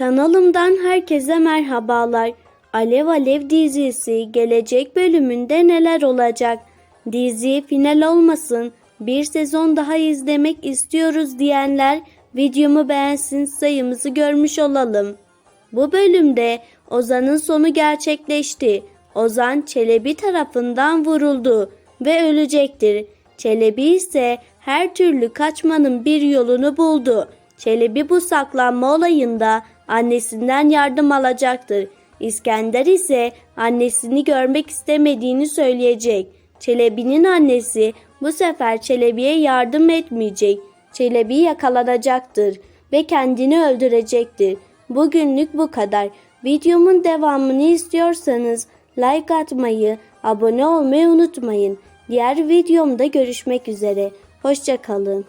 Kanalımdan herkese merhabalar. Alev Alev dizisi gelecek bölümünde neler olacak? Dizi final olmasın, bir sezon daha izlemek istiyoruz diyenler videomu beğensin sayımızı görmüş olalım. Bu bölümde Ozan'ın sonu gerçekleşti. Ozan Çelebi tarafından vuruldu ve ölecektir. Çelebi ise her türlü kaçmanın bir yolunu buldu. Çelebi bu saklanma olayında annesinden yardım alacaktır. İskender ise annesini görmek istemediğini söyleyecek. Çelebi'nin annesi bu sefer Çelebi'ye yardım etmeyecek. Çelebi yakalanacaktır ve kendini öldürecektir. Bugünlük bu kadar. Videomun devamını istiyorsanız like atmayı, abone olmayı unutmayın. Diğer videomda görüşmek üzere. Hoşçakalın.